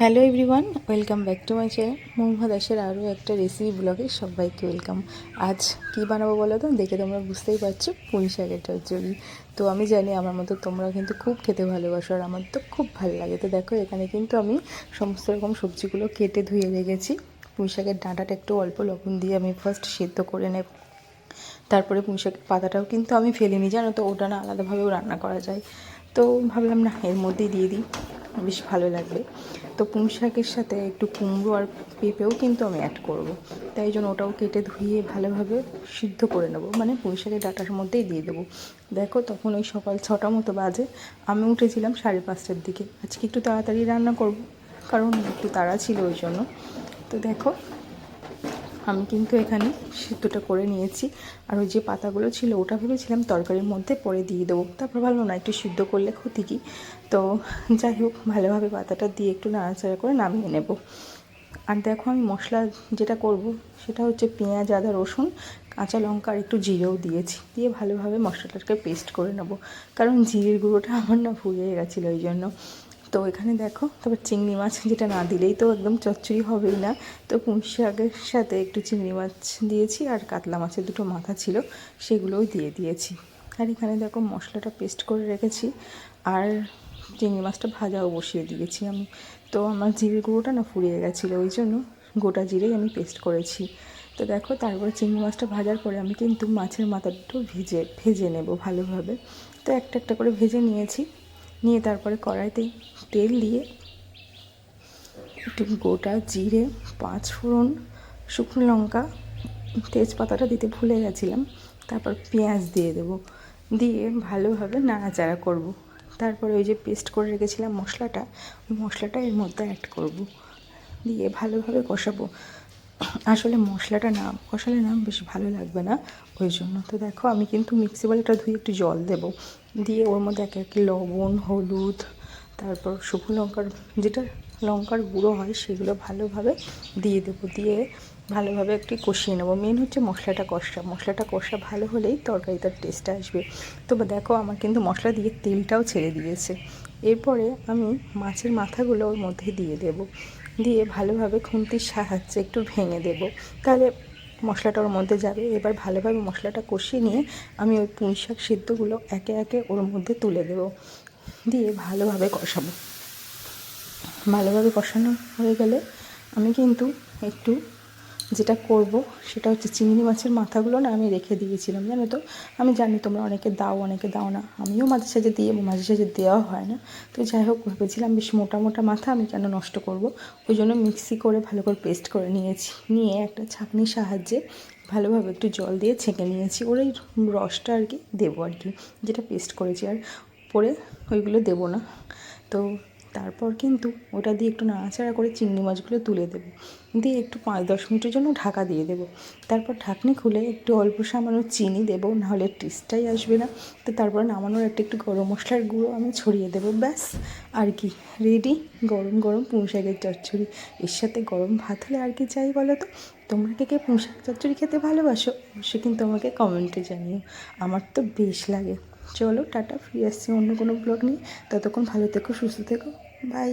Hello everyone welcome back to my channel Mohammad দাসের আরও একটা রেসিপি ব্লগে সবাইকে ওয়েলকাম আজ কি বানাবো বলো তো? দেখে তোমরা বুঝতেই পারছ, পুঁই শাকের চচ্চড়ি। তো আমি জানি আমার মতো তোমরা কিন্তু খুব খেতে ভালোবাসো আর আমার তো খুব ভালো লাগে। তো দেখো, এখানে কিন্তু আমি সমস্ত রকম সবজিগুলো কেটে ধুয়ে রেখেছি। পুঁই শাকের ডাঁটাটা একটু অল্প লবণ দিয়ে আমি ফার্স্ট সেদ্ধ করে নেব। তারপরে পুঁই শাকের পাতাটাও কিন্তু আমি ফেলিনি জানো তো? ওটা না আলাদাভাবেও রান্না করা যায়। তো ভাবলাম না, এর মধ্যেই দিয়ে দিই। বেশ ভালো লাগবে। তো পুঁই শাকের সাথে একটু কুমড়ো আর পেঁপেও কিন্তু আমি অ্যাড করব। তাই জন্য ওটাও কেটে ধুয়ে ভালোভাবে সিদ্ধ করে নেব। মানে পুঁই শাকের ডাটার মধ্যেই দিয়ে দেবো। দেখো তখন ওই সকাল ছটা মতো বাজে। আমি উঠেছিলাম সাড়ে পাঁচটার দিকে। আজকে একটু তাড়াতাড়ি রান্না করব। কারণ একটু তাড়া ছিল ওই জন্য। তো দেখো আমি কিন্তু এখানে সিদ্ধটা করে নিয়েছি। আর ওই যে পাতাগুলো ছিল, ওটা ভেবেছিলাম তরকারির মধ্যে পরে দিয়ে দেবো। তারপর ভালো না, একটু সিদ্ধ করলে ক্ষতি কী? তো যাই হোক, ভালোভাবে পাতাটা দিয়ে একটু নাড়াচাড়া করে নামিয়ে নেব। আর দেখো আমি মশলা যেটা করব, সেটা হচ্ছে পেঁয়াজ, আদা, রসুন, কাঁচা লঙ্কা আর একটু জিরেও দিয়েছি। দিয়ে ভালোভাবে মশলাটাকে পেস্ট করে নেব। কারণ জিরের গুঁড়োটা আমার না ফুরিয়ে গেছিল ওই জন্য তো এখানে দেখো, তারপর চিংড়ি মাছ যেটা না দিলেই তো একদম চচ্চড়ি হবেই না। তো পুঁই শাকের সাথে একটু চিংড়ি মাছ দিয়েছি আর কাতলা মাছের দুটো মাথা ছিল, সেগুলোও দিয়ে দিয়েছি। আর এখানে দেখো মশলাটা পেস্ট করে রেখেছি আর চিংড়ি মাছটা ভাজাও বসিয়ে দিয়েছি আমি। তো আমার জিরে গুঁড়োটা না ফুরিয়ে গেছিল, ওই জন্য গোটা জিরেই আমি পেস্ট করেছি। তো দেখো, তারপরে চিংড়ি মাছটা ভাজার পরে আমি কিন্তু মাছের মাথাটা ভেজে ভেজে নেব ভালোভাবে। তো একটা একটা করে ভেজে নিয়েছি। নিয়ে তারপরে কড়াইতে তেল দিয়ে একটু গোটা জিরে, পাঁচ ফোড়ন, শুকনো লঙ্কা, তেজপাতাটা দিতে ভুলে গেছিলাম তারপর পেঁয়াজ দিয়ে দেব দিয়ে ভালোভাবে নাড়াচাড়া করব। তারপরে ওই যে পেস্ট করে রেখেছিলাম মশলাটা, ওই মশলাটা এর মধ্যে অ্যাড করব। দিয়ে ভালোভাবে কষাবো আসলে মশলাটা না কষালে না বেশ ভালো লাগবে না। ওই জন্য তো দেখো আমি কিন্তু মিক্সি বলটা ধুয়ে একটু জল দেবো। দিয়ে ওর মধ্যে একে একে লবণ, হলুদ, তারপর শুকনো লঙ্কার যেটা লঙ্কার গুঁড়ো হয় সেগুলো ভালোভাবে দিয়ে দেবো। দিয়ে ভালোভাবে একটু কষিয়ে নেব। মেন হচ্ছে মশলাটা কষা। মশলাটা কষা ভালো হলেই তরকারিটার টেস্ট আসবে। তো দেখো আমার কিন্তু মশলা দিয়ে তেলটাও ছেড়ে দিয়েছে। এরপরে আমি মাছের মাথাগুলো ওর মধ্যে দিয়ে দেব। দিয়ে ভালোভাবে খুন্তির সাহায্যে একটু ভেঙে দেব। তাহলে মশলাটা ওর মধ্যে যাবে। এবার ভালোভাবে মশলাটা কষিয়ে নিয়ে আমি ওই পুঁই শাক সিদ্ধগুলো একে একে ওর মধ্যে তুলে দেব। দিয়ে ভালোভাবে কষাবো। ভালোভাবে কষানো হয়ে গেলে আমি কিন্তু একটু যেটা করব সেটা হচ্ছে চিংড়ি মাছের মাথাগুলো না আমি রেখে দিয়েছিলাম, জানো তো? আমি জানি তোমরা অনেকে দাও অনেকে দাও না। আমিও মাঝে সাঝে দিয়ে মাঝে সাঝে দেওয়া হয় না। তো যাই হোক, ভেবেছিলাম বেশ মোটা মোটা মাথা আমি কেন নষ্ট করব? ওই জন্য মিক্সি করে ভালো করে পেস্ট করে নিয়েছি। নিয়ে একটা ছাঁকনির সাহায্যে ভালোভাবে একটু জল দিয়ে ছেঁকে নিয়েছি। ওর এই রসটা আর কি দেবো আর কি, যেটা পেস্ট করেছি। আর পরে ওইগুলো দেবো না। তো তারপর কিন্তু ওটা দিয়ে একটু নাড়াচাড়া করে চিংড়ি মাছগুলো তুলে দেবো। দিয়ে একটু পাঁচ, দশ মিনিটের জন্য ঢাকা দিয়ে দেবো। তারপর ঢাকনি খুলে একটু অল্প সামান্য চিনি দেবো, নাহলে টেস্টটাই আসবে না। তো তারপর নামানোর একটা একটু গরম মশলার গুঁড়ো আমি ছড়িয়ে দেবো, ব্যাস। আর কি রেডি গরম গরম পুঁই শাকের চচ্চড়ি। এর সাথে গরম ভাত হলে আর কি চাই বলো তো? তোমরা কে কে পুঁই শাক চচ্চড়ি খেতে ভালোবাসো, অবশ্যই কিন্তু আমাকে কমেন্টে জানিও। আমার তো বেশ লাগে। চলো, টাটা, ফিরে আসছি অন্য কোনো ব্লগ নিয়ে। ততক্ষণ ভালো থেকো, সুস্থ থেকো। বাই